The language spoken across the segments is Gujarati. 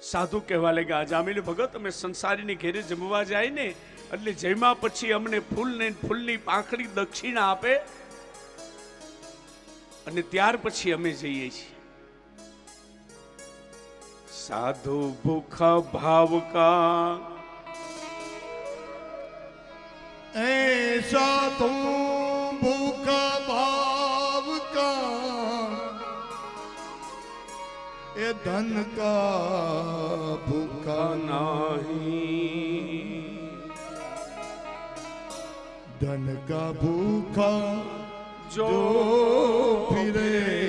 સાધુ કહેવા લાગ્યા જામીલ ભગત, અમે સંસારીની ઘેરે જમવા જાય ને, એટલે જમ્યા પછી અમને ફૂલ ને ફૂલની પાંખડી દક્ષિણા આપે અને ત્યાર પછી અમે જઈએ છીએ. સાધુ ભૂખા ભાવકા. એ સાધુ ભૂખા ભાવ धन का भूखा नहीं। धन का भूखा जो फिरे।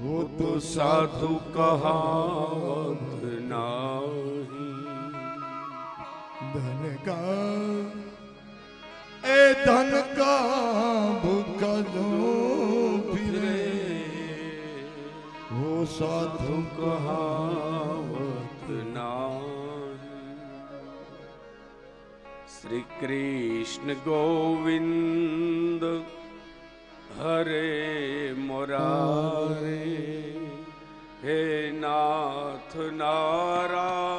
वो तो साधु कहा नहीं। धन का, ए धन का भूखा जो સાધુ કહાવત નામ શ્રી કૃષ્ણ ગોવિંદ હરે મોરારે હે નાથ નારાયણ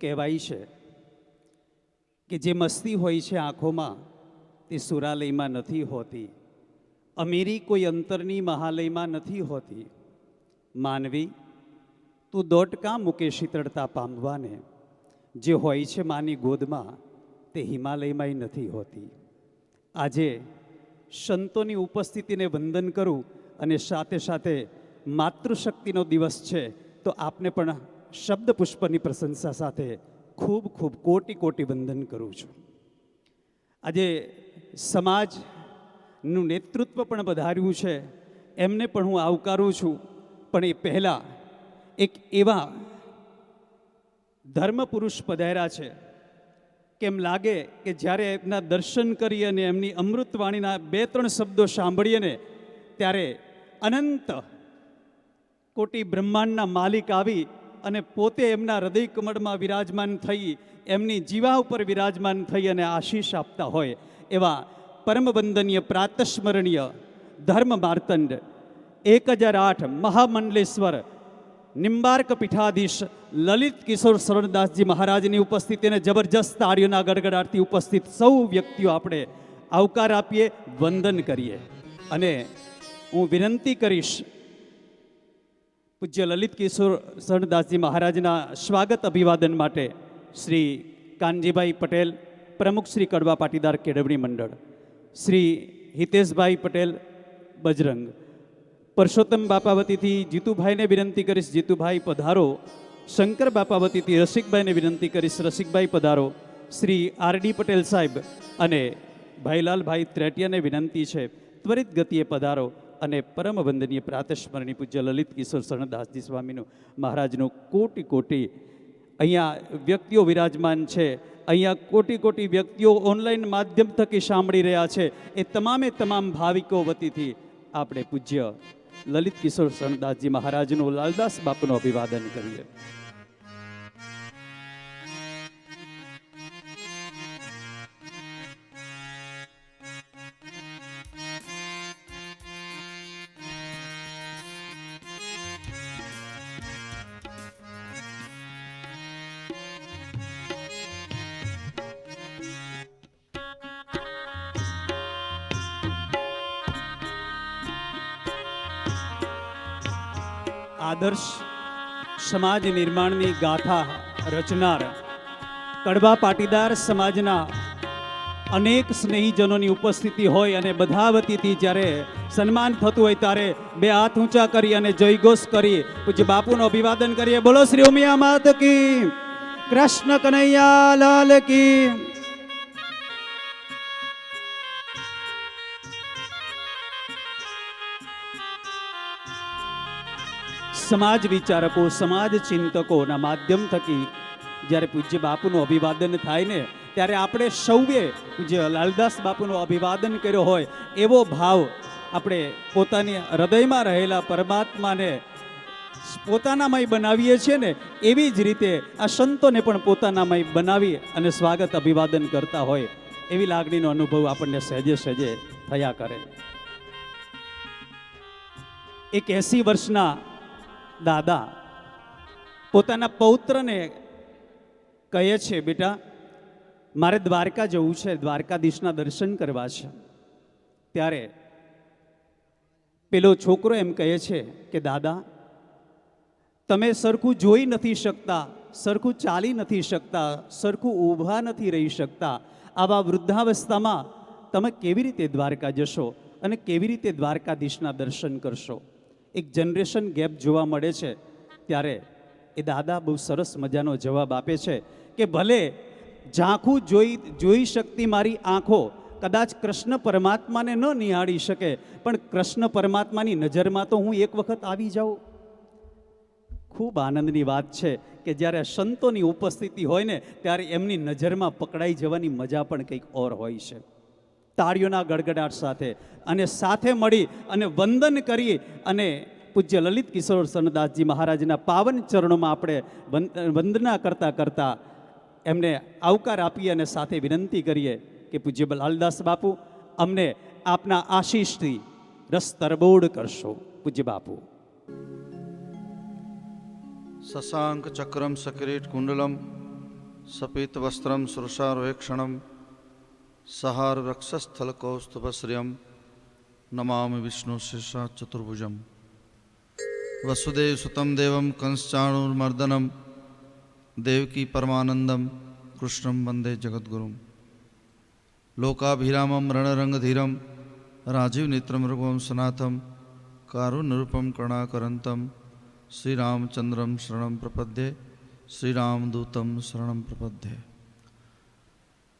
કહેવાય છે કે જે મસ્તી હોય છે આંખોમાં, તે સુરાલયમાં નથી હોતી. અમીરી કોઈ અંતરની મહાલયમાં નથી હોતી. માનવી, તું દોટ કાં મૂકે શીતળતા પામવાને જે હોય છે માની ગોદમાં, તે હિમાલયમાંય નથી હોતી. આજે સંતોની ઉપસ્થિતિને વંદન કરું અને સાથે સાથે માતૃશક્તિનો દિવસ છે, તો આપને પણ શબ્દ પુષ્પની પ્રશંસા સાથે ખૂબ ખૂબ કોટી કોટી વંદન કરું છું. આજે સમાજનું નેતૃત્વ પણ વધાર્યું છે, એમને પણ હું આવકારું છું. પણ એ પહેલાં એક એવા ધર્મ પુરુષ પધાર્યા છે. કેમ લાગે કે જ્યારે એમના દર્શન કરી અને એમની અમૃતવાણીના બે ત્રણ શબ્દો સાંભળીએ ને, ત્યારે અનંત કોટી બ્રહ્માંડના માલિક આવી અને પોતે એમના હૃદય કમળમાં વિરાજમાન થઈ, એમની જીવા ઉપર વિરાજમાન થઈ અને આશીષ આપતા હોય, એવા પરમ વંદનીય પ્રાતસ્મરણીય ધર્મ માર્તંડ એક હજાર આઠ મહામંડલેશ્વર નિંબાર્ક પીઠાધીશ લલિત કિશોર શરણદાસજી મહારાજની ઉપસ્થિતિને જબરજસ્ત તાળીઓના ગડગડાટથી ઉપસ્થિત સૌ વ્યક્તિઓ આપણે આવકાર આપીએ, વંદન કરીએ. અને હું વિનંતી કરીશ પૂજ્ય લલિત કિશોર શરણદાસજી મહારાજના સ્વાગત અભિવાદન માટે શ્રી કાનજીભાઈ પટેલ, પ્રમુખ શ્રી કડવા પાટીદાર કેળવણી મંડળ, શ્રી હિતેશભાઈ પટેલ, બજરંગ. પરસોત્તમ બાપાવતીથી જીતુભાઈને વિનંતી કરીશ, જીતુભાઈ પધારો. શંકર બાપાવતીથી રસિકભાઈને વિનંતી કરીશ, રસિકભાઈ પધારો. શ્રી આરડી પટેલ સાહેબ અને ભાઈલાલભાઈ ત્રેટિયાને વિનંતી છે, ત્વરિત ગતિએ પધારો. અને પરમ વંદનીય પ્રાતસ્મરણી પૂજ્ય લલિત કિશોર શરણદાસજી સ્વામીનું મહારાજનું કોટી કોટી અહીંયા વ્યક્તિઓ વિરાજમાન છે. અહીંયા કોટી કોટી વ્યક્તિઓ ઓનલાઈન માધ્યમ થકી સાંભળી રહ્યા છે. એ તમામે તમામ ભાવિકો વતીથી આપણે પૂજ્ય લલિત કિશોર શરણદાસજી મહારાજનું લાલદાસ બાપુનું અભિવાદન કરીએ. આદર્શ સમાજ નિર્માણની ગાથા રચનાર કડવા પાટીદાર સમાજના અનેક સ્નેહીજનોની ઉપસ્થિતિ હોય અને બધા વતીથી જ્યારે સન્માન થતું હોય ત્યારે બે હાથ ઊંચા કરી અને જયઘોષ કરી પૂજ્ય બાપુનું અભિવાદન કરીએ. બોલો શ્રી ઉમિયા માત કી કૃષ્ણ કનૈયા લાલ કી. સમાજ વિચારકો, સમાજ ચિંતકોના માધ્યમ થકી જ્યારે પૂજ્ય બાપુનું અભિવાદન થાય ને, ત્યારે આપણે સૌએ પૂજ્ય લાલદાસ બાપુનું અભિવાદન કર્યો હોય, એવો ભાવ આપણે પોતાની હૃદયમાં રહેલા પરમાત્માને પોતાનામય બનાવીએ છીએ ને, એવી જ રીતે આ સંતોને પણ પોતાનામય બનાવી અને સ્વાગત અભિવાદન કરતા હોય, એવી લાગણીનો અનુભવ આપણને સહેજે સહેજે થયા કરે. એક એસી વર્ષના દાદા, પોતાના પૌત્રને કહે છે, બેટા, મારે દ્વારકા જવું છે, દ્વારકાધીશના દર્શન કરવા છે. ત્યારે પેલો છોકરો એમ કહે છે કે, દાદા, તમે સરખું જોઈ નથી શકતા, સરખું ચાલી નથી શકતા, સરખું ઊભા નથી રહી શકતા. આવા વૃદ્ધાવસ્થામાં તમે કેવી રીતે દ્વારકા જશો અને કેવી રીતે દ્વારકાધીશના દર્શન કરશો? એક જનરેશન ગેપ જોવા મળે છે, ત્યારે એ દાદા બહુ સરસ મજાનો જવાબ આપે છે કે ભલે ઝાંખું જોઈ જોઈ શકતી મારી આંખો કદાચ કૃષ્ણ પરમાત્માને ન નિહાળી શકે, પણ કૃષ્ણ પરમાત્માની નજરમાં તો હું એક વખત આવી જાઉં. ખૂબ આનંદની વાત છે કે જ્યારે સંતોની ઉપસ્થિતિ હોય ને, ત્યારે એમની નજરમાં પકડાઈ જવાની મજા પણ કંઈક ઓર હોય છે. તાળીઓના ગડગડાટ સાથે અને સાથે મળી અને વંદન કરી અને પૂજ્ય લલિત કિશોર સરદાસજી મહારાજના પાવન ચરણોમાં આપણે વંદના કરતાં કરતાં એમને આવકાર આપીએ અને સાથે વિનંતી કરીએ કે પૂજ્ય લાલદાસ બાપુ, અમને આપના આશીષથી રસ તરબોડ કરશો, પૂજ્ય બાપુ. શશાંક ચક્રમ સકિરીટ કુંડલમ, સપિત વસ્ત્રમ સુરસારોહેક્ષણમ સહાર રક્ષસ્થલ કૌસ્તુભશ્રિયમ નમામિ વિષ્ણુ શીર્ષા ચતુર્ભુજમ વસુદેવ સુતમ દેવમ કંસચાણુર્મર્દનમ દેવકી પરમાનંદમ કૃષ્ણમ વંદે જગદ્ગુરુમ લોકાભિરામમ રણરંગધીરમ રાજીવનેત્રમ રઘુવમ સનાથમ કારુણરૂપમ કરુણાકરંતમ શ્રીરામચંદ્રમ શરણમ પ્રપદ્યે શ્રીરામદૂતમ શરણમ પ્રપદ્યે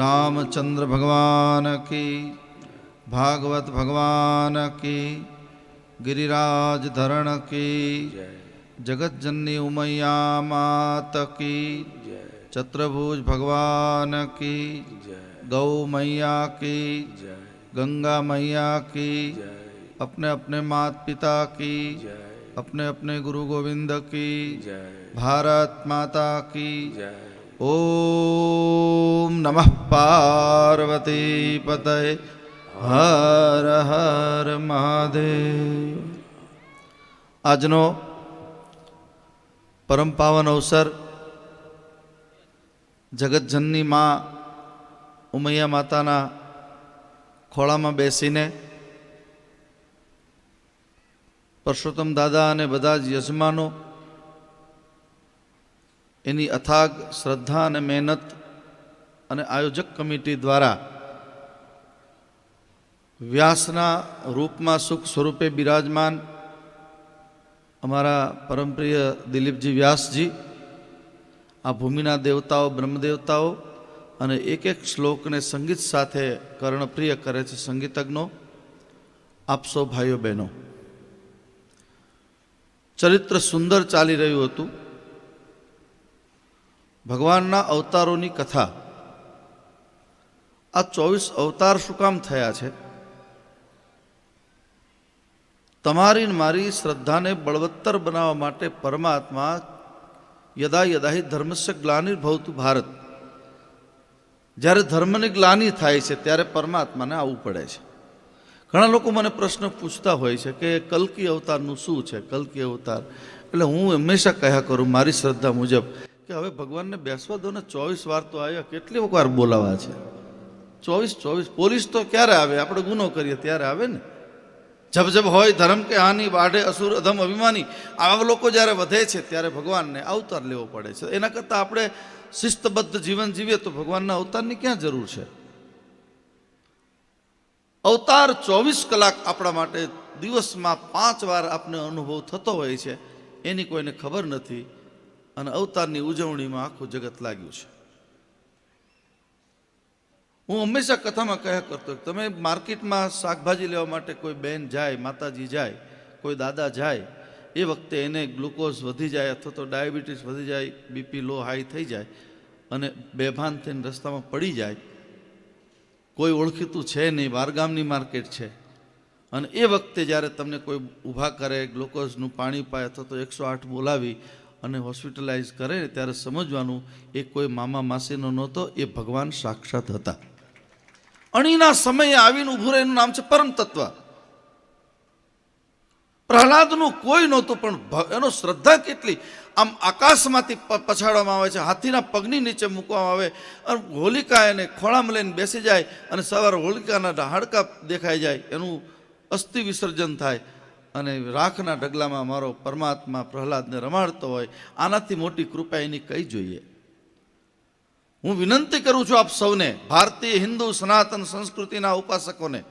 रामचंद्र भगवान की भागवत भगवान की गिरिराज धरण की जगत जननी उमैया मात की चत्रभुज भगवान की गौ मैया की गंगा मैया की अपने अपने मात पिता की अपने अपने गुरु गोविंद की भारत माता की ઓમ નમઃ પાર્વતી પતય હર હર મહાદેવ આજનો પરમ પાવન અવસર જગતજનની મા ઉમૈયા માતાના ખોળામાં બેસીને પરસોત્તમ દાદા અને બધા જ યજમાનો એની અથાગ, શ્રદ્ધા અને મહેનત અને આયોજક કમિટી દ્વારા વ્યાસના રૂપમાં સુખ સ્વરૂપે બિરાજમાન અમારા પરમપ્રિય દિલીપજી વ્યાસજી, આ ભૂમિના દેવતાઓ, બ્રહ્મદેવતાઓ અને એક એક શ્લોકને સંગીત સાથે કર્ણપ્રિય કરે છે સંગીતજ્ઞો. આપસો ભાઈઓ બહેનો, ચરિત્ર સુંદર ચાલી રહ્યું હતું. ભગવાનના અવતારોની કથા. આ ચોવીસ અવતાર શું કામ થયા છે? તમારી મારી શ્રદ્ધાને બળવત્તર બનાવવા માટે પરમાત્મા યદા યદા હિ ધર્મસ્ય ગ્લાનિર્ભવતું ભારત. જ્યારે ધર્મની ગ્લાની થાય છે, ત્યારે પરમાત્માને આવવું પડે છે. ઘણા લોકો મને પ્રશ્ન પૂછતા હોય છે કે કલ્કી અવતારનું શું છે? કલ્કી અવતાર. એટલે હું હંમેશા કહ્યા કરું, મારી શ્રદ્ધા મુજબ. કે હવે ભગવાનને બેસવા દો ને ચોવીસ વાર તો આવ્યા. કેટલી વાર બોલાવા છે? ચોવીસ ચોવીસ. પોલીસ તો ક્યારે આવે? આપણે ગુનો કરીએ, ત્યારે આવે ને. જબ જબ હોય ધર્મ કે હાની, વાઢે, અસુર, અધમ, અભિમાની, આવા લોકો જ્યારે વધે છે, ત્યારે ભગવાનને અવતાર લેવો પડે છે. એના કરતાં આપણે શિસ્તબદ્ધ જીવન જીવીએ તો ભગવાનના અવતારની ક્યાં જરૂર છે? અવતાર ચોવીસ કલાક આપણા માટે દિવસમાં પાંચ વાર આપને અનુભવ થતો હોય છે. એની કોઈને ખબર નથી. અને અવતારની ઉજવણીમાં આખું જગત લાગ્યું છે. હું હંમેશા કથામાં કહ્યા કરતો તમે માર્કેટમાં શાકભાજી લેવા માટે કોઈ બેન જાય, માતાજી જાય, કોઈ દાદા જાય, એ વખતે એને ગ્લુકોઝ વધી જાય અથવા તો ડાયાબિટીસ વધી જાય, બીપી લો, હાઈ થઈ જાય અને બેભાન થઈને રસ્તામાં પડી જાય, કોઈ ઓળખીતું છે નહીં, બારગામની માર્કેટ છે. અને એ વખતે જ્યારે તમને કોઈ ઊભા કરે, ગ્લુકોઝનું પાણી પાય અથવા તો એકસો આઠ બોલાવી અને હોસ્પિટલાઇઝ કરે ત્યારે સમજવાનું એ કોઈ મામા માસીનો નહોતો, એ ભગવાન સાક્ષાત હતા. અણીના સમયે આવીને ઊભું રહે એનું નામ છે પરમ તત્વ. પ્રહલાદનું કોઈ નહોતું, પણ એનો શ્રદ્ધા કેટલી? આમ આકાશમાંથી પછાડવામાં આવે છે, હાથીના પગની નીચે મૂકવામાં આવે, અને હોલિકા એને ખોળામાં લઈને બેસી જાય અને સવારે હોલિકાના હાડકા દેખાઈ જાય, એનું અસ્થિ વિસર્જન થાય. અને રાખના ઢગલામાં મારો પરમાત્મા પ્રહલાદને રમાડતો હોય, આનાથી મોટી કૃપા એની કઈ જોઈએ? હું વિનંતી કરું છું આપ સૌને, ભારતીય હિન્દુ સનાતન સંસ્કૃતિના ઉપાસકોને,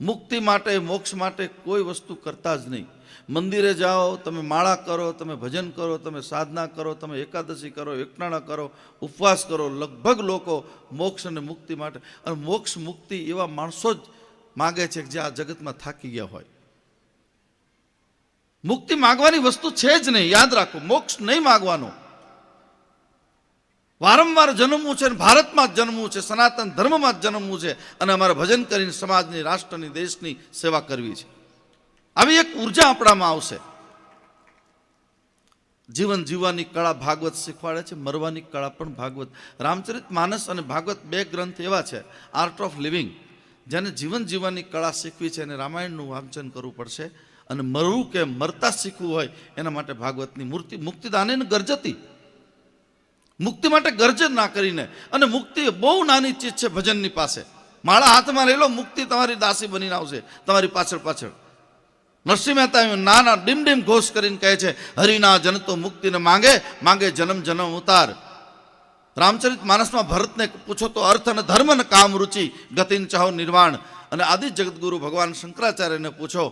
મુક્તિ માટે, મોક્ષ માટે કોઈ વસ્તુ કરતા જ નહીં. મંદિરે જાઓ, તમે માળા કરો, તમે ભજન કરો, તમે સાધના કરો, તમે એકાદશી કરો એકટાણા કરો, ઉપવાસ કરો, લગભગ લોકો મોક્ષ અને મુક્તિ માટે, અને મોક્ષ મુક્તિ એવા માણસો જ માગે છે કે જે આ જગતમાં થાકી ગયા હોય. મુક્તિ માગવાની વસ્તુ છે જ નહીં. યાદ રાખો, મોક્ષ નહીં માગવાનો. વારંવાર જન્મવું છે ભારતમાં જ જન્મવું છે, સનાતન ધર્મમાં જ જન્મવું છે અને અમારે ભજન કરીને સમાજની, રાષ્ટ્રની, દેશની સેવા કરવી છે. આવી એક ઊર્જા આપણામાં આવશે. જીવન જીવવાની કળા ભાગવત શીખવાડે છે, મરવાની કળા પણ ભાગવત. રામચરિત માનસ અને ભાગવત બે ગ્રંથ એવા છે આર્ટ ઓફ લિવિંગ જેને જીવન જીવવાની કળા શીખવી છે અને રામાયણનું વાંચન કરવું પડશે. અને મરવું કે મરતા શીખવું હોય, એના માટે ભાગવતની મૂર્તિ મુક્તિદાને ગરજતી મુક્તિ માટે ગરજ ના કરીને અને મુક્તિ બહુ નાની ચીજ છે ભજનની પાસે. માળા હાથમાં લઈ લો મુક્તિ તમારી દાસી બનીને આવશે, તમારી પાછળ પાછળ. નરસિંહ મહેતા નાના ડીમ ડીમ ઘોષ કરીને કહે છે, હરિના જન તો મુક્તિને માંગે માંગે જન્મ જન્મ ઉતાર. રામચરિત માનસમાં ભરતને પૂછો તો અર્થ અને ધર્મ ને કામ રુચિ, ગતિન ચાહો નિર્વાણ. અને આદિ જગતગુરુ ભગવાન શંકરાચાર્યને પૂછો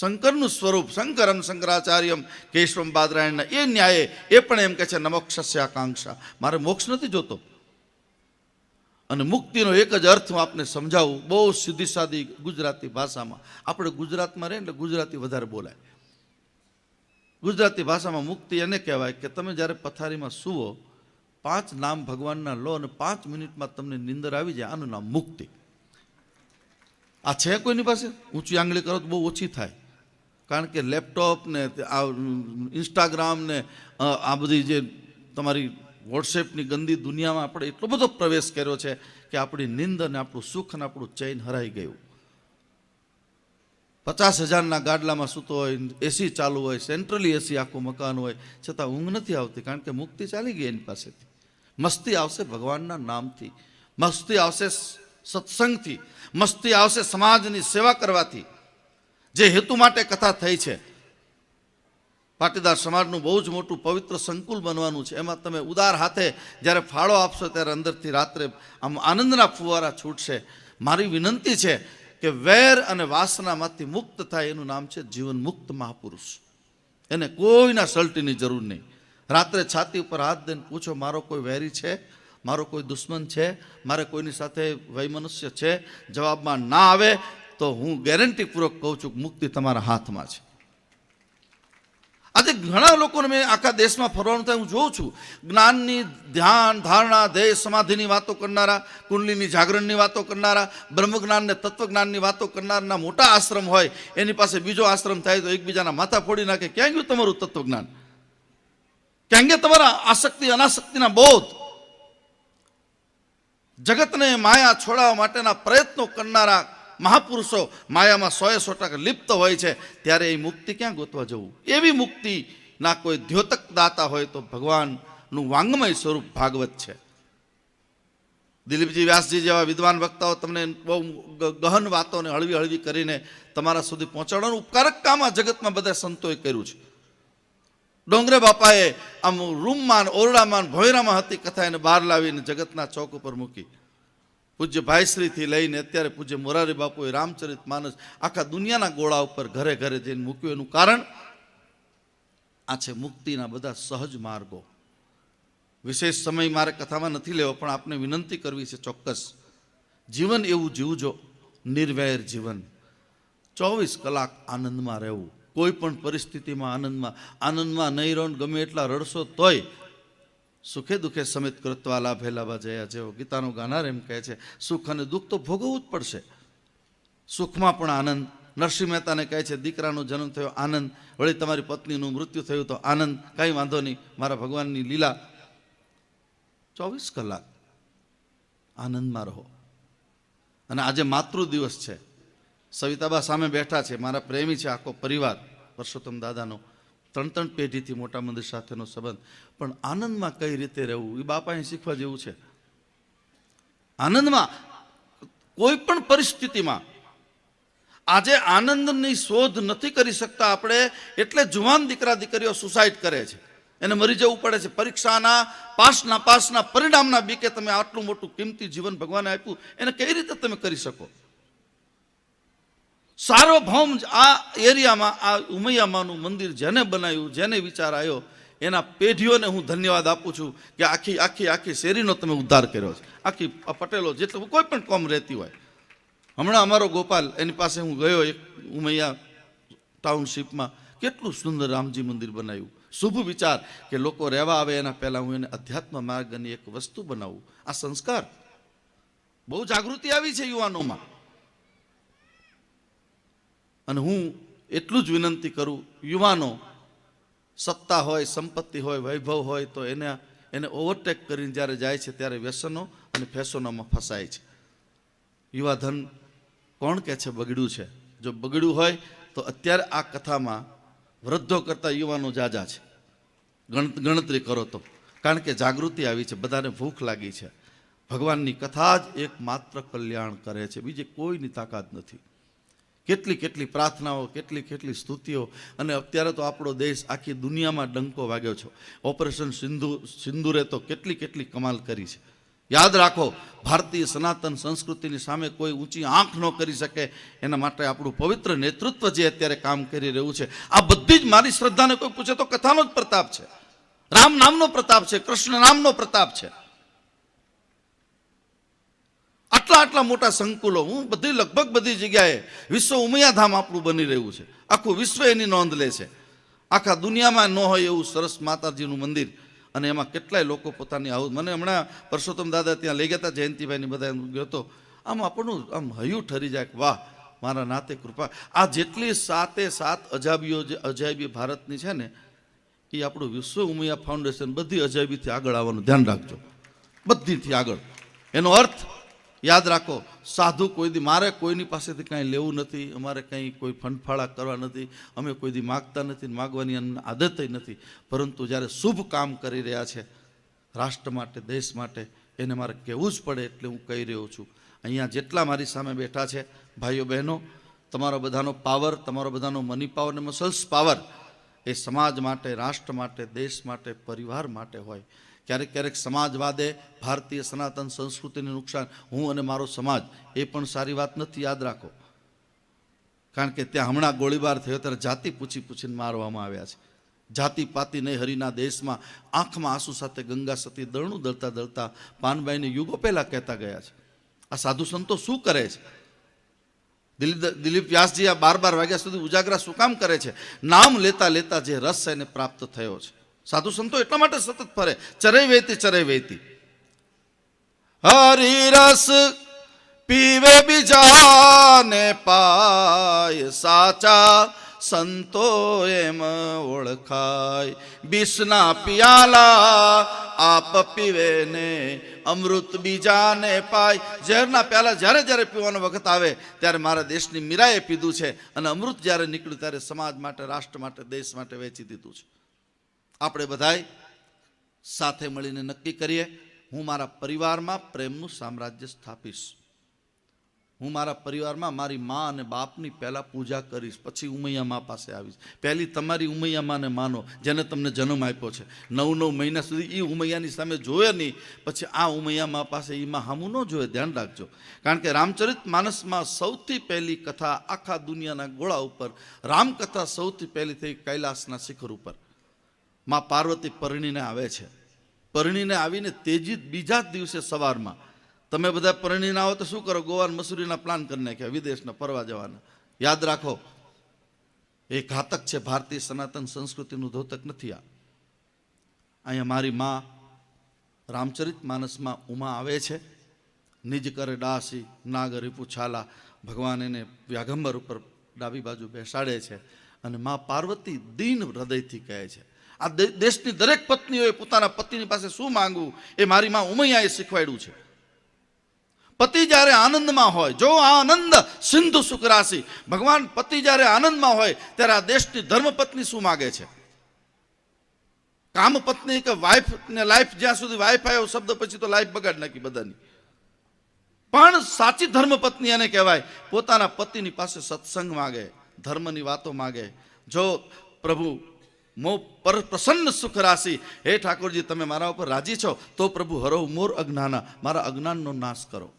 શંકરનું સ્વરૂપ શંકરમ શંકરાચાર્યમ, કેશવમ બાદરાયણના, એ ન્યાયે, એ પણ એમ કહે છે નમોક્ષસ્ય આકાંક્ષા મારે મોક્ષ નથી જોતો. અને મુક્તિનો એક જ અર્થ હું આપને સમજાવું, બહુ સીધી સાદી ગુજરાતી ભાષામાં. આપણે ગુજરાતમાં રહીએ એટલે ગુજરાતી વધારે બોલાય. ગુજરાતી ભાષામાં મુક્તિ એને કહેવાય કે તમે જ્યારે પથારીમાં સુવો, પાંચ નામ ભગવાનના લો અને પાંચ મિનિટમાં તમને નિંદર આવી જાય, આનું નામ મુક્તિ. આ છે કોઈની પાસે? ઊંચી આંગળી કરો તો બહુ ઓછી થાય. કારણ કે લેપટોપ ને આ ઇન્સ્ટાગ્રામ ને આ બધી જે તમારી વોટ્સએપની ગંદી દુનિયામાં આપણે એટલો બધો પ્રવેશ કર્યો છે કે આપણી નિંદ અને આપણું સુખ અને આપણું ચૈન હરાઈ ગયું. પચાસ હજારના ગાડલામાં સૂતો હોય એસી ચાલુ હોય સેન્ટ્રલી એસી આખું મકાન હોય, છતાં ઊંઘ નથી આવતી કારણ કે મુક્તિ ચાલી ગઈ એની પાસેથી. મસ્તી આવશે ભગવાનના નામથી. મસ્તી આવશે સત્સંગથી. મસ્તી આવશે સમાજની સેવા કરવાથી. જે હેતુ માટે કથા થઈ છે, પાટીદાર સમાજનું બહુ જ મોટું પવિત્ર સંકુલ બનવાનું છે. એમાં તમે ઉદાર હાથે જ્યારે ફાળો આપશો ત્યારે અંદરથી રાત્રે આમ આનંદના ફુવારા છૂટશે. મારી વિનંતી છે કે વેર અને વાસનામાંથી મુક્ત થાય એનું નામ છે જીવન મુક્ત મહાપુરુષ. એને કોઈના સલ્ટીની જરૂર નહીં. રાત્રે છાતી ઉપર હાથ દઈને પૂછો, મારો કોઈ વેરી છે? મારો કોઈ દુશ્મન છે? મારે કોઈની સાથે વૈમનુષ્ય છે? જવાબમાં, ના આવે. તો હું ગેરંટીપૂર્વક કહું છું કે મુક્તિ તમારા હાથમાં છે. આજે ઘણા લોકોને મેં આખા દેશમાં ફરવાનું થાય હું જોઉં છું. જ્ઞાનની ધ્યાન, ધારણા, ધ્યેય, સમાધિની વાતો કરનારા, કુંડલીની જાગરણની વાતો કરનારા, બ્રહ્મજ્ઞાનને તત્વજ્ઞાનની વાતો કરનારના મોટા આશ્રમ હોય, એની પાસે બીજો આશ્રમ થાય તો એકબીજાના માથા ફોડી નાખે. ક્યાં ગયું તમારું તત્વજ્ઞાન? ક્યાં ગયા તમારા આસક્તિ, અનાસક્તિના બોધ? જગતને માયા છોડાવવા માટેના પ્રયત્નો કરનારા મહાપુરુષો માયામાં સોએ સો ટકા લિપ્ત હોય છે, ત્યારે એ મુક્તિ ક્યાં ગોતવા જવું? એવી મુક્તિના કોઈ દ્યોતક દાતા હોય તો ભગવાનનું વાંગમય સ્વરૂપ ભાગવત છે. દિલીપજી વ્યાસજી જેવા વિદ્વાન વક્તાઓ તમને બહુ ગહન વાતોને હળવી હળવી કરીને તમારા સુધી પહોંચાડવાનું ઉપકારક કામ આ જગતમાં બધા સંતોએ કર્યું છે. ડોંગરે બાપાએ આમ રૂમમાં ઓરડામાં ભોયરામાં હતી કથા એને બહાર લાવીને જગતના ચોક ઉપર મૂકી. પૂજ્ય ભાઈશ્રીથી લઈને અત્યારે પૂજ્ય મોરારી બાપુએ રામચરિત માનસ આખા દુનિયાના ગોળા ઉપર ઘરે ઘરે જઈને મૂક્યું. એનું કારણ આ છે મુક્તિના બધા સહજ માર્ગો. વિશેષ સમય મારે કથામાં નથી લેવો, પણ આપને વિનંતી કરવી છે ચોક્કસ. જીવન એવું જીવજો, નિર્વૈર જીવન. ચોવીસ કલાક આનંદમાં રહેવું. કોઈ પણ પરિસ્થિતિમાં આનંદમાં આનંદમાં નહીં રહો ગમે એટલા રડશો તોય સુખે દુઃખે સમિત કૃત્વા લાભે લાભા જયા જેવો ગીતાનું ગાનાર એમ કહે છે, સુખ અને દુઃખ તો ભોગવવું જ પડશે. સુખમાં પણ આનંદ. નરસિંહ મહેતાને કહે છે, દીકરાનો જન્મ થયો આનંદ. વળી તમારી પત્નીનું મૃત્યુ થયું તો આનંદ. કાંઈ વાંધો નહીં. મારા ભગવાનની લીલા ચોવીસ કલાક આનંદમાં રહો. અને આજે માતૃ દિવસ છે. સવિતાબા સામે બેઠા છે. મારા પ્રેમી છે આખો પરિવાર, પરસોત્તમ દાદાનો. ત્રણ ત્રણ પેઢીથી મોટા મંદિર સાથેનો સંબંધ. પણ આનંદમાં કઈ રીતે રહેવું? એ બાપાએ શીખવા જેવું છે. આનંદમાં કોઈ પણ પરિસ્થિતિમાં આજે આનંદની શોધ નથી કરી શકતા આપણે, એટલે જુવાન દીકરા દીકરીઓ સુસાઇડ કરે છે. એને મરી જવું પડે છે. પરીક્ષાના પાસના પાસના પરિણામના બીકે તમે આટલું મોટું કિંમતી જીવન ભગવાને આપ્યું. એને કઈ રીતે તમે કરી શકો? સાર્વભૌમ આ એરિયામાં, આ ઉમૈયામાનું મંદિર જેને બનાવ્યું, જેને વિચાર આવ્યો એના પેઢીઓને હું ધન્યવાદ આપું છું કે આખી આખી આખી શેરીનો તમે ઉદ્ધાર કર્યો છે. આખી પટેલો જેટલું કોઈ પણ કોમ રહેતી હોય. હમણાં અમારો ગોપાલ, એની પાસે હું ગયો એક ઉમૈયા ટાઉનશીપમાં કેટલું સુંદર રામજી મંદિર બનાવ્યું. શુભ વિચાર કે લોકો રહેવા આવે એના પહેલાં હું એને અધ્યાત્મ માર્ગની એક વસ્તુ બનાવું. આ સંસ્કાર. બહુ જાગૃતિ આવી છે યુવાનોમાં. અને હું એટલું જ વિનંતી કરું, યુવાનો, સત્તા હોય, સંપત્તિ હોય, વૈભવ હોય, તો એને એને ઓવરટેક કરીને જ્યારે જાય છે ત્યારે વ્યસનો અને ફેશનોમાં ફસાય છે. યુવા ધન કોણ કહે છે બગડ્યું છે? જો બગડ્યું હોય, તો અત્યારે આ કથામાં વૃદ્ધો કરતાં યુવાનો જાજા છે. ગણતરી કરો તો. કારણ કે જાગૃતિ આવી છે, બધાને ભૂખ લાગી છે. ભગવાનની કથા જ એકમાત્ર કલ્યાણ કરે છે, બીજી કોઈની તાકાત નથી. કેટલી કેટલી પ્રાર્થનાઓ, કેટલી કેટલી સ્તુતિઓ અને અત્યારે તો આપણો દેશ આખી દુનિયામાં ડંકો વાગ્યો છે. ઓપરેશન સિંધુ સિંદુરે તો કેટલી કેટલી કમાલ કરી છે. યાદ રાખો, ભારતીય સનાતન સંસ્કૃતિની સામે કોઈ ઊંચી આંખ ન કરી શકે એના માટે આપણું પવિત્ર નેતૃત્વ જે અત્યારે કામ કરી રહ્યું છે. આ બધી જ મારી શ્રદ્ધાને કોઈ પૂછે તો કથાનો જ પ્રતાપ છે. રામ નામનો પ્રતાપ છે, કૃષ્ણ નામનો પ્રતાપ છે. આટલા આટલા મોટા સંકુલો, હું બધી લગભગ બધી જગ્યાએ વિશ્વ ઉમિયાધામ આપણું બની રહ્યું છે. આખું વિશ્વ એની નોંધ લે છે. આખા દુનિયામાં ન હોય એવું સરસ માતાજીનું મંદિર અને એમાં કેટલાય લોકો પોતાની આવું મને હમણાં પરસોત્તમ દાદા ત્યાં લઈ ગયા હતા, જયંતિભાઈની બધા ગયો હતો. આમ આપણું આમ હયું ઠરી જાય વાહ, મારા નાતે કૃપા. આ જેટલી સાતે સાત અજાબીઓ જે અજાયબી ભારતની છે ને, એ આપણું વિશ્વ ઉમિયા ફાઉન્ડેશન બધી અજાયબીથી આગળ આવવાનું ધ્યાન રાખજો. બધીથી આગળ. એનો અર્થ યાદ રાખો, સાધુ કોઈ દી મારે કોઈની પાસેથી કાંઈ લેવું નથી, અમારે કંઈ કોઈ ફંડફાળા કરવા નથી, અમે કોઈ દી માગતા નથી, માગવાની અમને આદતય નથી. પરંતુ જ્યારે શુભ કામ કરી રહ્યા છે, રાષ્ટ્ર માટે, દેશ માટે, એને મારે કહેવું જ પડે એટલે હું કહી રહ્યો છું. અહીંયા જેટલા મારી સામે બેઠા છે, ભાઈઓ બહેનો, તમારો બધાનો પાવર તમારો બધાનો મની પાવર ને મસલ્સ પાવર એ સમાજ માટે, રાષ્ટ્ર માટે, દેશ માટે, પરિવાર માટે હોય. ક્યારેક ક્યારેક સમાજવાદે ભારતીય સનાતન સંસ્કૃતિને નુકસાન. હું અને મારો સમાજ, એ પણ સારી વાત નથી, યાદ રાખો. કારણ કે ત્યાં હમણાં ગોળીબાર થયો, ત્યારે જાતિ પૂછી પૂછીને મારવામાં આવ્યા છે. જાતિ પાતિ નહીં, હરિના દેશમાં આંખમાં આંસુ સાથે ગંગા સતી દળનું દળતા દળતા પાનબાઈને યુગો પહેલાં કહેતા ગયા છે. આ સાધુ સંતો શું કરે છે? દિલીપ દિલીપ વ્યાસજી આ બાર બાર વાગ્યા સુધી ઉજાગરા શું કામ કરે છે? નામ લેતા લેતા જે રસ એને પ્રાપ્ત થયો છે. સાધુ સંતો એટલા માટે સતત ફરે ચરે વેતી વહેતી વેતી હરિરસ પીવે બીજાને પાય, સાચા સંતો એમ ઓળખાય. બીસના પિયાલા આપ પીવે ને અમૃત બીજાને પાય. ઝેરના પ્યાલા જ્યારે જ્યારે પીવાનો વખત આવે, ત્યારે મારા દેશની મીરાએ પીધું છે અને અમૃત જ્યારે નીકળ્યું ત્યારે સમાજ માટે, રાષ્ટ્ર માટે, દેશ માટે વેચી દીધું છે. આપણે બધાય સાથે મળીને નક્કી કરીએ, હું મારા પરિવારમાં પ્રેમનું સામ્રાજ્ય સ્થાપીશ. હું મારા પરિવારમાં મારી મા અને બાપની પહેલાં પૂજા કરીશ, પછી ઉમૈયા મા પાસે આવીશ. પહેલી તમારી ઉમૈયા માને માનો, જેને તમને જન્મ આપ્યો છે. નવ નવ મહિના સુધી એ ઉમૈયાની સામે જોયે નહીં, પછી આ ઉમૈયા મા પાસે એમાં હામું ન જોયે ધ્યાન રાખજો. કારણ કે રામચરિત માનસમાં સૌથી પહેલી કથા આખા દુનિયાના ગોળા ઉપર, રામકથા સૌથી પહેલી થઈ કૈલાસના શિખર ઉપર. માં પાર્વતી પરણીને આવે છે. પરણીને આવીને તેજી બીજા જ દિવસે સવારમાં, તમે બધા પરણીને આવો તો શું કરો? ગોવાન મસૂરીના પ્લાન કરી નાખ્યા, વિદેશના, ફરવા જવાના. યાદ રાખો, એ ઘાતક છે ભારતીય સનાતન સંસ્કૃતિનું ધોતક નથી આ. અહીંયા મારી મા રામચરિત માનસમાં ઉમા આવે છે. નિજ કરે ડાસી નાગરી પૂછાલા ભગવાન એને વ્યાઘંબર ઉપર ડાબી બાજુ બેસાડે છે. અને મા પાર્વતી દીન હૃદયથી કહે છે આ દેશની દરેક પત્નીઓએ પોતાના પતિની પાસે શું માંગવું એ મારી માં ઉમૈયાએ શીખવાડ્યું છે. પતિ જ્યારે આનંદમાં હોય, જો આ આનંદ સિંધુ સુખ રાશિ, ભગવાન પતિ જ્યારે આનંદમાં હોય, ત્યારે આ દેશની ધર્મપત્ની શું માગે છે? કામ પત્ની કે વાઇફ ને લાઈફ જ્યાં સુધી વાઇફ આવ્યો, શબ્દ પછી તો લાઈફ બગાડ નાખી બધાની. પણ સાચી ધર્મપત્ની એને કહેવાય, પોતાના પતિની પાસે સત્સંગ માગે, ધર્મની વાતો માગે. જો પ્રભુ મો પર પ્રસન્ન સુખ રાશિ. હે ઠાકોરજી, તમે મારા ઉપર રાજી છો, તો પ્રભુ હરો મોર અજ્ઞાના, મારા અજ્ઞાનનો નાશ કરો.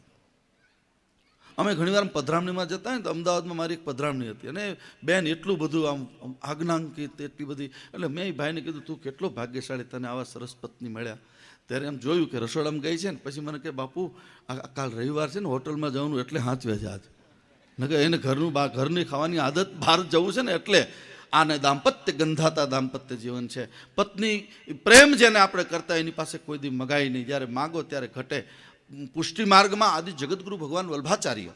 અમે ઘણીવાર પધરામણીમાં જતા ને તો અમદાવાદમાં મારી એક પધરામણી હતી અને બેન એટલું બધું આમ આજ્ઞાંકિત, એટલી બધી, એટલે મેં ભાઈને કીધું, તું કેટલો ભાગ્યશાળી તને આવા સરસ પત્ની મળ્યા. ત્યારે એમ જોયું કે રસોડામાં ગઈ છે ને, પછી મને કે, બાપુ, આ કાલ રવિવાર છે ને, હોટલમાં જવાનું એટલે હાથવે વેજા આજ. નકે એને ઘરનું બા, ઘરની ખાવાની આદત બહાર જવું છે ને એટલે. આને દાંપત્ય ગંધાતા દાંપત્ય જીવન છે. પત્ની પ્રેમ જેને આપણે કરતા એની પાસે કોઈ દી મગાય નહીં. જ્યારે માગો ત્યારે ઘટે. પુષ્ટિ માર્ગમાં આદિ જગતગુરુ ભગવાન વલ્ભાચાર્ય.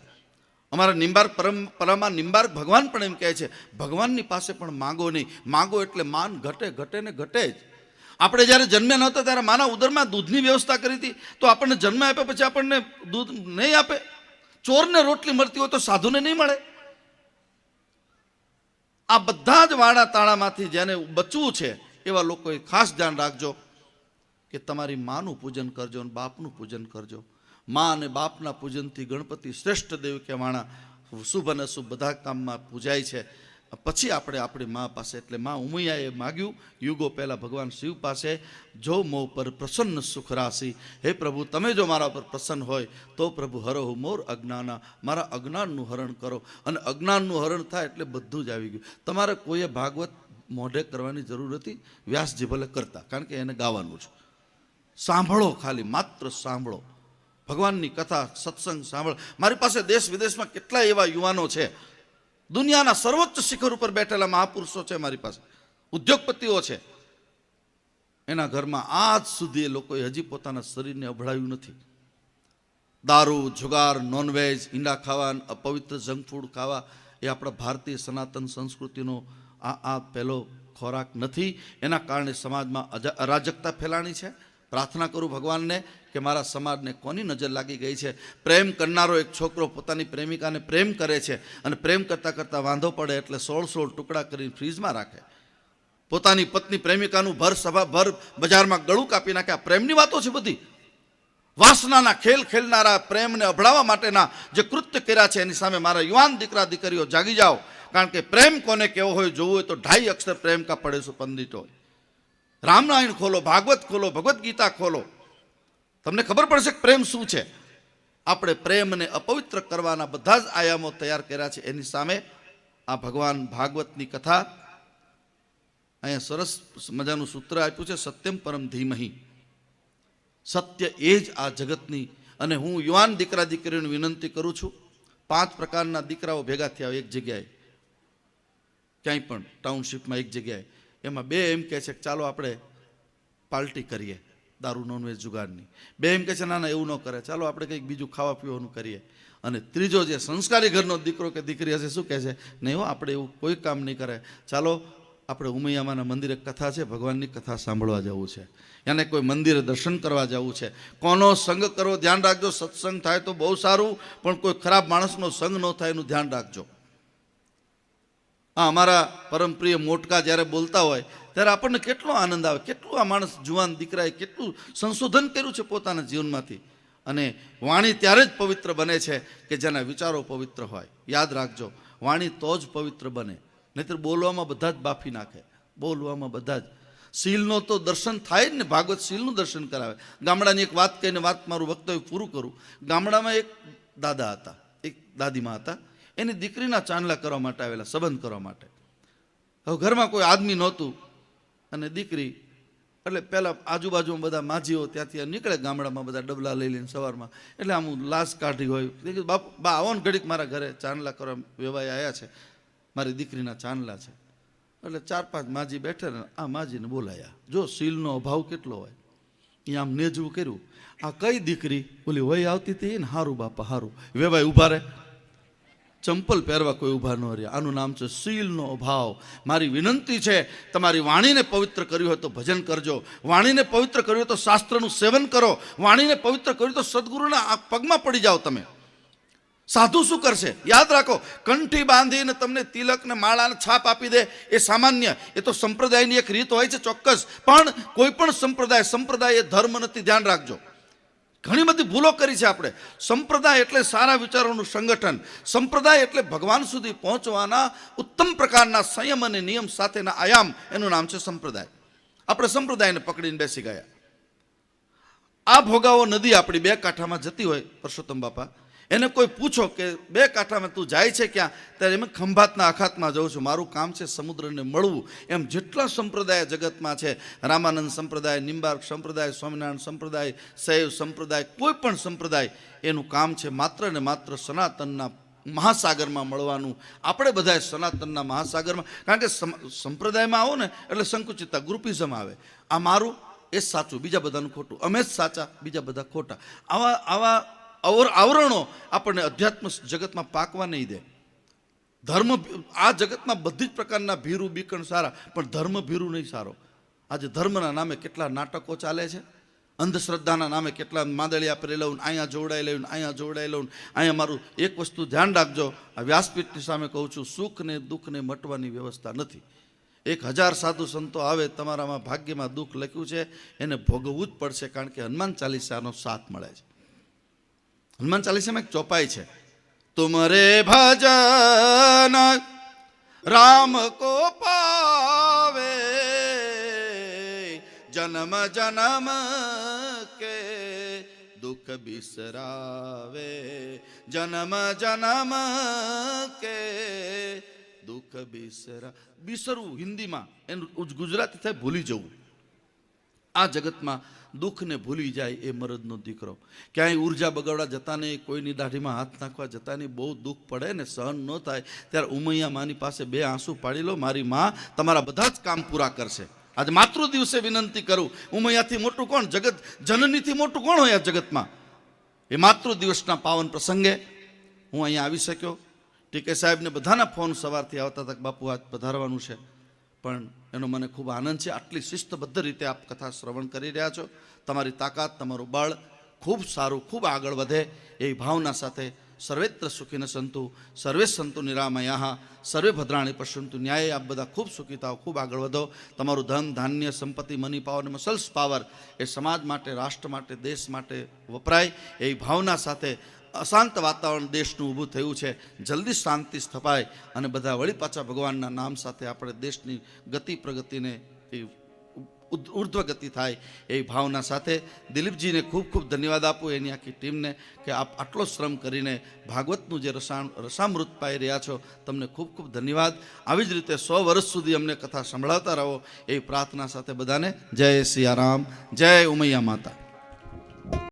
અમારા નિંબાર પરમ પરમા નિંબાર ભગવાન પણ એમ કહે છે, ભગવાનની પાસે પણ માગો નહીં. માગો એટલે માન ઘટે ઘટે ને ઘટે જ. આપણે જ્યારે જન્મ્યા નહોતા ત્યારે માના ઉદરમાં દૂધની વ્યવસ્થા કરી હતી. તો આપણને જન્મ આપ્યા પછી આપણને દૂધ નહીં આપે. ચોરને રોટલી મળતી હોય તો સાધુને નહીં મળે. આ બધા જ વાડા તાળામાંથી જેને બચવું છે, એવા લોકોએ ખાસ ધ્યાન રાખજો કે તમારી માનું પૂજન કરજો અને બાપનું પૂજન કરજો. મા અને બાપના પૂજનથી ગણપતિ શ્રેષ્ઠ દેવ કહેવાણા શુભ અને શુભ બધા કામમાં પૂજાય છે. પછી આપણે આપણી મા પાસે, એટલે મા ઉમૈયાએ માગ્યું, યુગો પહેલાં ભગવાન શિવ પાસે જો મો પર પ્રસન્ન સુખ રાશિ, હે પ્રભુ, તમે જો મારા પર પ્રસન્ન હોય, તો પ્રભુ હરો મોર અજ્ઞાના, મારા અજ્ઞાનનું હરણ કરો. અને અજ્ઞાનનું હરણ થાય એટલે બધું જ આવી ગયું. તમારે કોઈએ ભાગવત મોઢે કરવાની જરૂર હતી? વ્યાસજી ભલે કરતા, કારણ કે એને ગાવાનું છે. સાંભળો ખાલી, માત્ર સાંભળો. ભગવાનની કથા, સત્સંગ સાંભળો. મારી પાસે દેશ વિદેશમાં કેટલા એવા યુવાનો છે? દુનિયાના સર્વોચ્ચ શિખર ઉપર બેઠેલા મહાપુરુષો છે મારી પાસે. ઉદ્યોગપતિઓ છે. એના ઘરમાં આજ સુધી એ લોકોએ હજી પોતાના શરીરને અભળાયું નથી. દારૂ, જુગાર નોનવેજ ઈંડા ખાવા, અપવિત્ર જંક ફૂડ ખાવા એ આપણા ભારતીય સનાતન સંસ્કૃતિનો આ આ પહેલો ખોરાક નથી. એના કારણે સમાજમાં અરાજકતા ફેલાણી છે. પ્રાર્થના કરું ભગવાનને કે મારા સમાજને કોની નજર લાગી ગઈ છે? પ્રેમ કરનારો એક છોકરો પોતાની પ્રેમિકાને પ્રેમ કરે છે અને પ્રેમ કરતાં કરતાં વાંધો પડે એટલે સોળ સોળ ટુકડા કરીને ફ્રીજમાં રાખે. પોતાની પત્ની પ્રેમિકાનું ભર સભા ભર બજારમાં ગળું કાપી નાખે. પ્રેમની વાતો છે બધી. વાસનાના ખેલ ખેલનારા પ્રેમને અભડાવવા માટેના જે કૃત્ય કર્યા છે, એની સામે મારા યુવાન દીકરા દીકરીઓ જાગી જાઓ. કારણ કે પ્રેમ કોને કેવો હોય, જોવું હોય તો ઢાઈ અક્ષર પ્રેમ કા પડે છે, પંડિત હોય. રામાયણ ખોલો, ભાગવત ખોલો, ભગવદ્ ગીતા ખોલો. તમને ખબર પડશે કે પ્રેમ શું છે? આપણે પ્રેમને અપવિત્ર કરવાના બધા જ આયામો તૈયાર કર્યા છે. એની સામે આ ભગવાન ભાગવતની કથા. અહીંયા સરસ મજાનું સૂત્ર આપ્યું છે, સત્યમ પરમ ધીમહી. સત્ય એ જ આ જગતની. અને હું યુવાન દીકરા દીકરીઓને વિનંતી કરું છું, પાંચ પ્રકારના દીકરાઓ ભેગા થયા એક જગ્યાએ. ક્યાંય પણ, ટાઉનશીપમાં એક જગ્યાએ. એમાં બે એમ કહે છે કે ચાલો આપણે પાર્ટી કરીએ દારૂ નોનવેજ જુગારની. બે એમ કહે છે, ના ના, એવું ન કરે. ચાલો આપણે કંઈક બીજું ખાવા પીવાનું કરીએ. અને ત્રીજો જે સંસ્કારી ઘરનો દીકરો કે દીકરી હશે શું કહે છે? નહીં હો, આપણે એવું કોઈ કામ નહીં કરે. ચાલો, આપણે ઉમૈયામાના મંદિરે કથા છે, ભગવાનની કથા સાંભળવા જવું છે. એને કોઈ મંદિરે દર્શન કરવા જવું છે. કોનો સંગ કરવો, ધ્યાન રાખજો. સત્સંગ થાય તો બહુ સારું, પણ કોઈ ખરાબ માણસનો સંગ ન થાય એનું ધ્યાન રાખજો. આ અમારા પરમપ્રિય મોટકા જ્યારે બોલતા હોય, ત્યારે આપણને કેટલો આનંદ આવે, કેટલું આ માણસ જુવાન દીકરાએ કેટલું સંશોધન કર્યું છે પોતાના જીવનમાંથી. અને વાણી ત્યારે જ પવિત્ર બને છે કે જેના વિચારો પવિત્ર હોય. યાદ રાખજો, વાણી તો જ પવિત્ર બને. નહીતર બોલવામાં બધા જ બાફી નાખે. બોલવામાં બધા જ. શીલનો તો દર્શન થાય જ ને, ભાગવત શીલનું દર્શન કરાવે. ગામડાની એક વાત કહીને વાત મારું વક્તવ્ય પૂરું કરું. ગામડામાં એક દાદા હતા, એક દાદીમાં હતા. એની દીકરીના ચાંદલા કરવા માટે આવેલા, સંબંધ કરવા માટે. હવે ઘરમાં કોઈ આદમી નહોતું અને દીકરી, એટલે પહેલાં આજુબાજુમાં બધા માજીઓ ત્યાંથી નીકળે ગામડામાં બધા ડબલા લઈ લઈને સવારમાં. એટલે આમ લાશ કાઢી હોય. બાપ, બા, આવો ને ઘડીક મારા ઘરે ચાંદલા કરવા વેવાય આવ્યા છે. મારી દીકરીના ચાંદલા છે. એટલે ચાર પાંચ માજી બેઠે ને આ માજીને બોલાયા. જો સીલનો અભાવ કેટલો હોય? એ આમ નેજવું કર્યું. આ કઈ દીકરી? બોલી વય આવતી હતી ને? હારું બાપા, હારું. વેવાય ઊભા રહે. ચંપલ પહેરવા કોઈ ઊભા ન રહ્યા. આનું નામ છે શીલનો અભાવ. મારી વિનંતી છે, તમારી વાણીને પવિત્ર કર્યું હોય તો ભજન કરજો. વાણીને પવિત્ર કર્યું હોય તો શાસ્ત્રનું સેવન કરો. વાણીને પવિત્ર કર્યું તો સદગુરુના પગમાં પડી જાઓ તમે. સાધુ શું કરશે? યાદ રાખો, કંઠી બાંધીને તમને તિલક ને માળાને છાપ આપી દે. એ સામાન્ય, એ તો સંપ્રદાયની એક રીત હોય છે ચોક્કસ. પણ કોઈ પણ સંપ્રદાય સંપ્રદાય એ ધર્મ નથી. ધ્યાન રાખજો. ઘણી બધી ભૂલો કરી છે આપણે. સંપ્રદાય એટલે સારા વિચારોનું સંગઠન. સંપ્રદાય એટલે ભગવાન સુધી પહોંચવાના ઉત્તમ પ્રકારના સંયમ અને નિયમ સાથેના આયામ. એનું નામ છે સંપ્રદાય. આપણે સંપ્રદાયને પકડીને બેસી ગયા. આ ભોગાવો નદી આપણી બે કાંઠામાં જતી હોય, પરસોત્તમ બાપા. એને કોઈ પૂછો કે બે કાંઠામાં તું જાય છે ક્યાં? ત્યારે એમ ખંભાતના અખાતમાં જાઉં છું. મારું કામ છે સમુદ્રને મળવું. એમ જેટલા સંપ્રદાય જગતમાં છે, રામાનંદ સંપ્રદાય નિંબાર્ક સંપ્રદાય, સ્વામિનારાયણ સંપ્રદાય, સૈવ સંપ્રદાય, કોઈ પણ સંપ્રદાય, એનું કામ છે માત્ર ને માત્ર સનાતનના મહાસાગરમાં મળવાનું. આપણે બધા સનાતનના મહાસાગરમાં, કારણ કે સંપ્રદાયમાં આવો ને, એટલે સંકુચિતતા ગ્રુપિઝમ આવે. આ મારું, એ સાચું, બીજા બધાનું ખોટું. અમે જ સાચા, બીજા બધા ખોટા. આવા આવા અવર, આવરણો આપણને અધ્યાત્મ જગતમાં પાકવા નહીં દે. ધર્મ આ જગતમાં બધી જ પ્રકારના ભીરું, બીકણ સારા, પણ ધર્મ ભીરું નહીં સારો. આજે ધર્મના નામે કેટલા નાટકો ચાલે છે. અંધશ્રદ્ધાના નામે કેટલા માદળિયા લઉં, અહીંયા જોડાઈ લઉં, અહીંયા જોડાઈ લઉં. અહીંયા મારું એક વસ્તુ ધ્યાન રાખજો, આ વ્યાસપીઠની સામે કહું છું, સુખને દુઃખને મટવાની વ્યવસ્થા નથી. એક હજાર સાધુ સંતો આવે, તમારામાં ભાગ્યમાં દુઃખ લખ્યું છે, એને ભોગવવું જ પડશે, કારણ કે હનુમાન ચાલીસાનો સાથ મળે છે. હનુમાન ચાલીસામાં એક ચોપાઈ છે. તુમરે ભજન રામ કો પાવે, જન્મ જન્મ કે દુઃખ બિસરાવે, જન્મ જન્મ કે દુઃખ બિસરા બિસરવું હિન્દીમાં. એનું ગુજરાતી થાય ભૂલી જવું. આ જગતમાં દુઃખને ભૂલી જાય એ મરદનો દીકરો. ક્યાંય ઊર્જા બગાડવા જતા નહીં, કોઈની દાઢીમાં હાથ નાખવા જતા નહીં, બહુ દુઃખ પડે ને સહન ન થાય, ત્યારે ઉમૈયા માની પાસે બે આંસુ પાડી લો, મારી માં, તમારા બધા જ કામ પૂરા કરશે. આજે માતૃ દિવસે વિનંતી કરું, ઉમૈયાથી મોટું કોણ? જગત, જનનીથી મોટું કોણ હોય આ જગતમાં? એ માતૃ દિવસના પાવન પ્રસંગે હું અહીંયા આવી શક્યો. ટીકે સાહેબને બધાના ફોન સવારથી આવતા તક બાપુ, આજ પધારવાનું છે. પણ એનો મને ખૂબ આનંદ છે. આટલી શિસ્તબદ્ધ રીતે આપ કથા શ્રવણ કરી રહ્યા છો. તમારી તાકાત, તમારું બળ ખૂબ સારું, ખૂબ આગળ વધે એવી ભાવના સાથે સર્વેત્ર સુખીને સંતુ, સર્વે સંતુ નિરામયા સર્વે ભદ્રાણી પશુંતુ ન્યાય આપ બધા ખૂબ સુખી થાવ ખૂબ આગળ વધો. તમારું ધન, ધાન્ય, સંપત્તિ, મની, પાવર મસલ્સ પાવર એ સમાજ માટે, રાષ્ટ્ર માટે, દેશ માટે વપરાય એવી ભાવના સાથે અશાંત વાતાવરણ દેશનું ઊભું થયું છે. જલ્દી શાંતિ સ્થપાય અને બધા વળી પાછા ભગવાનના નામ સાથે આપણે દેશની ગતિ પ્રગતિને એ ઉર્ધ્વ ગતિ થાય એવી ભાવના સાથે દિલીપજીને ખૂબ ખૂબ ધન્યવાદ આપું એની આખી ટીમને કે આપ આટલો શ્રમ કરીને ભાગવતનું જે રસાણ, રસામૃત પાઈ રહ્યા છો, તમને ખૂબ ખૂબ ધન્યવાદ. આવી જ રીતે સો વર્ષ સુધી અમને કથા સંભળાવતા રહો એવી પ્રાર્થના સાથે બધાને જય સિયારામ જય ઉમૈયા માતા.